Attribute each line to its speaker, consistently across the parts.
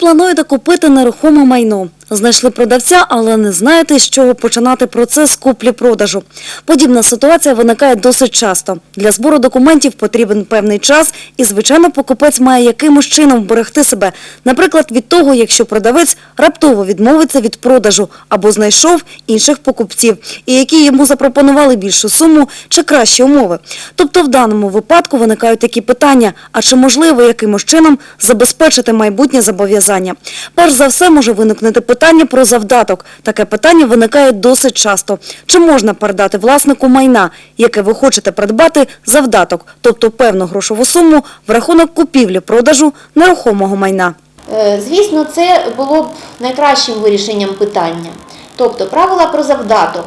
Speaker 1: плануєте купити нерухоме майно. Знайшли продавця, але не знаєте, з чого починати процес куплі-продажу. Подібна ситуація виникає досить часто. Для збору документів потрібен певний час, і, звичайно, покупець має якимось чином вберегти себе. Наприклад, від того, якщо продавець раптово відмовиться від продажу або знайшов інших покупців, і які йому запропонували більшу суму чи кращі умови. Тобто в даному випадку виникають такі питання, а чи можливо якимось чином забезпечити майбутнє зобов'язання? Перш за все може виникнути питання про завдаток. Таке питання виникає досить часто. Чи можна передати власнику майна, яке ви хочете придбати, завдаток, тобто певну грошову суму в рахунок купівлі-продажу нерухомого майна?
Speaker 2: Е, Звісно, це було б найкращим вирішенням питання. Тобто правила про завдаток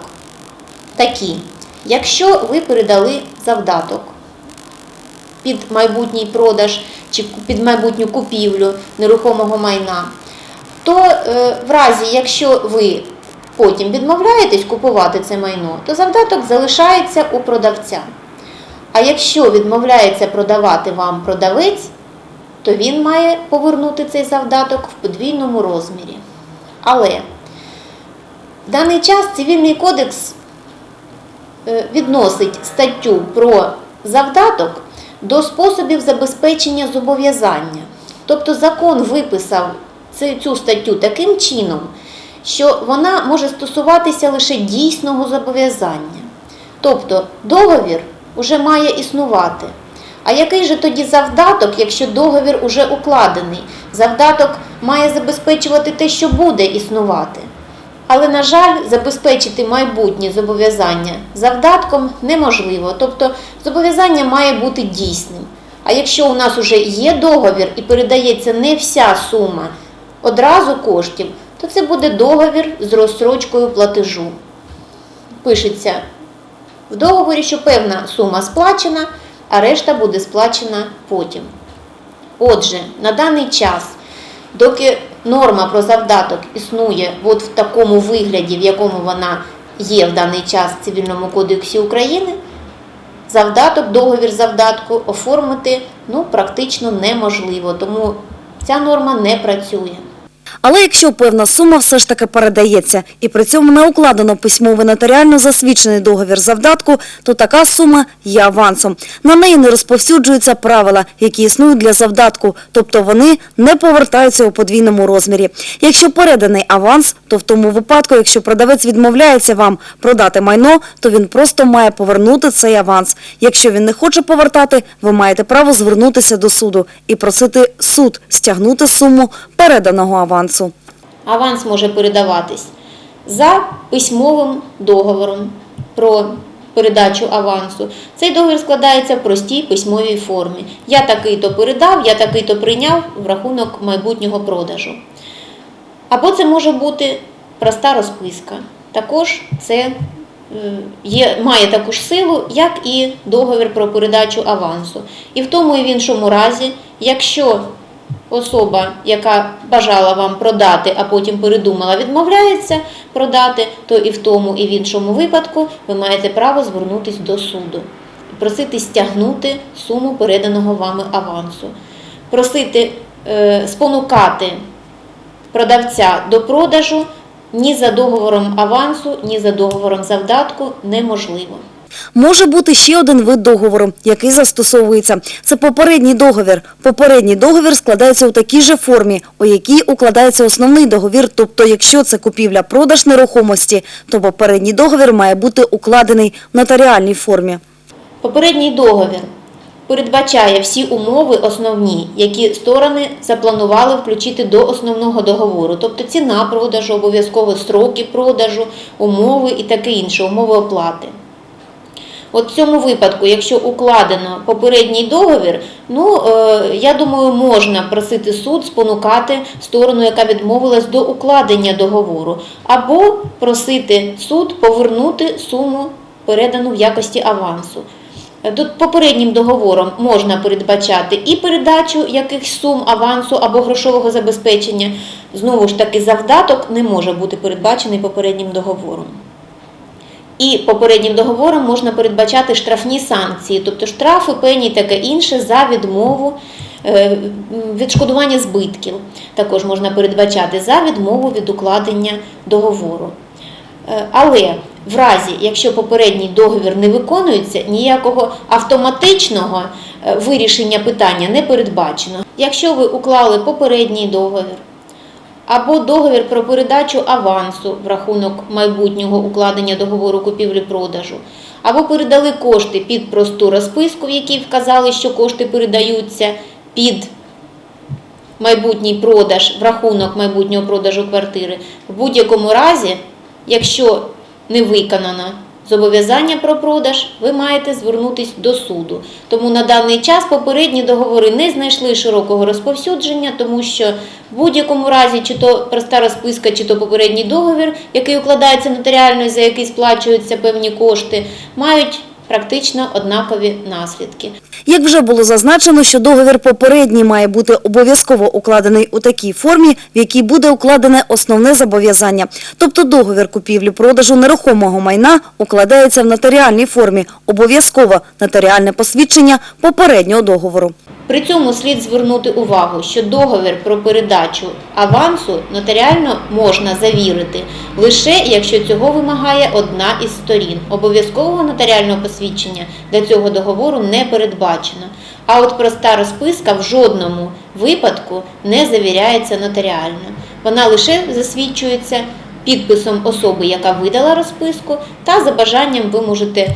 Speaker 2: такі. Якщо ви передали завдаток під майбутній продаж чи під майбутню купівлю нерухомого майна, то е, в разі, якщо ви потім відмовляєтесь купувати це майно, то завдаток залишається у продавця. А якщо відмовляється продавати вам продавець, то він має повернути цей завдаток в подвійному розмірі. Але в даний час Цивільний кодекс е, відносить статтю про завдаток до способів забезпечення зобов'язання. Тобто закон виписав цю- статтю таким чином, що вона може стосуватися лише дійсного зобов'язання. Тобто договір вже має існувати. А який же тоді завдаток, якщо договір уже укладений? Завдаток має забезпечувати те, що буде існувати. Але, на жаль, забезпечити майбутнє зобов'язання завдатком неможливо. Тобто зобов'язання має бути дійсним. А якщо у нас вже є договір і передається не вся сума одразу коштів, то це буде договір з розсрочкою платежу. Пишеться в договорі, що певна сума сплачена, а решта буде сплачена потім. Отже, на даний час, доки норма про завдаток існує от в такому вигляді, в якому вона є в даний час в Цивільному кодексі України, завдаток, договір завдатку оформити ну, практично неможливо, тому ця норма не працює.
Speaker 1: Але якщо певна сума все ж таки передається і при цьому не укладено письмовий нотаріально засвідчений договір завдатку, то така сума є авансом. На неї не розповсюджуються правила, які існують для завдатку, тобто вони не повертаються у подвійному розмірі. Якщо переданий аванс, то в тому випадку, якщо продавець відмовляється вам продати майно, то він просто має повернути цей аванс. Якщо він не хоче повертати, ви маєте право звернутися до суду і просити суд стягнути суму переданого авансу.
Speaker 2: Аванс може передаватись за письмовим договором про передачу авансу. Цей договір складається в простій письмовій формі. Я такий-то передав, я такий-то прийняв в рахунок майбутнього продажу. Або це може бути проста розписка. Також це е, є, має таку ж силу, як і договір про передачу авансу. І в тому і в іншому разі, якщо особа, яка бажала вам продати, а потім передумала, відмовляється продати, то і в тому, і в іншому випадку ви маєте право звернутися до суду і просити стягнути суму переданого вами авансу, просити е, спонукати продавця до продажу ні за договором авансу, ні за договором завдатку неможливо.
Speaker 1: Може бути ще один вид договору, який застосовується. Це попередній договір. Попередній договір складається у такій же формі, у якій укладається основний договір. Тобто, якщо це купівля-продаж нерухомості, то попередній договір має бути укладений в нотаріальній формі.
Speaker 2: Попередній договір передбачає всі умови основні, які сторони запланували включити до основного договору, тобто ціна продажу, обов'язково строки продажу, умови і таке інше, умови оплати. От в цьому випадку, якщо укладено попередній договір, ну е, я думаю, можна просити суд спонукати сторону, яка відмовилась до укладення договору, або просити суд повернути суму, передану в якості авансу. Тут попереднім договором можна передбачати і передачу якихось сум авансу або грошового забезпечення. Знову ж таки, завдаток не може бути передбачений попереднім договором. І попереднім договором можна передбачати штрафні санкції, тобто штрафи, пені і таке інше за відмову Е, Відшкодування збитків також можна передбачати за відмову від укладення договору. Е, Але в разі, якщо попередній договір не виконується, ніякого автоматичного е, вирішення питання не передбачено. Якщо ви уклали попередній договір або договір про передачу авансу в рахунок майбутнього укладення договору купівлі-продажу, або передали кошти під просту розписку, в якій вказали, що кошти передаються під майбутній продаж в рахунок майбутнього продажу квартири. В будь-якому разі, якщо не виконано зобов'язання про продаж, ви маєте звернутися до суду. Тому на даний час попередні договори не знайшли широкого розповсюдження, тому що в будь-якому разі, чи то проста розписка, чи то попередній договір, який укладається нотаріально за який сплачуються певні кошти, мають практично однакові наслідки.
Speaker 1: Як вже було зазначено, що договір попередній має бути обов'язково укладений у такій формі, в якій буде укладене основне зобов'язання. Тобто договір купівлі-продажу нерухомого майна укладається в нотаріальній формі, обов'язково нотаріальне посвідчення попереднього договору.
Speaker 2: При цьому слід звернути увагу, що договір про передачу авансу нотаріально можна завірити лише якщо цього вимагає одна із сторін. Обов'язкового нотаріального посвідчення для цього договору не передбачено. А от проста розписка в жодному випадку не завіряється нотаріально. Вона лише засвідчується підписом особи, яка видала розписку, та за бажанням ви можете е,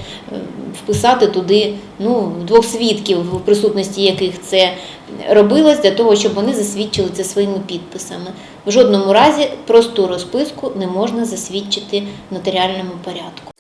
Speaker 2: вписати туди ну, двох свідків, в присутності яких це робилось, для того, щоб вони засвідчили це своїми підписами. В жодному разі просту розписку не можна засвідчити в нотаріальному порядку.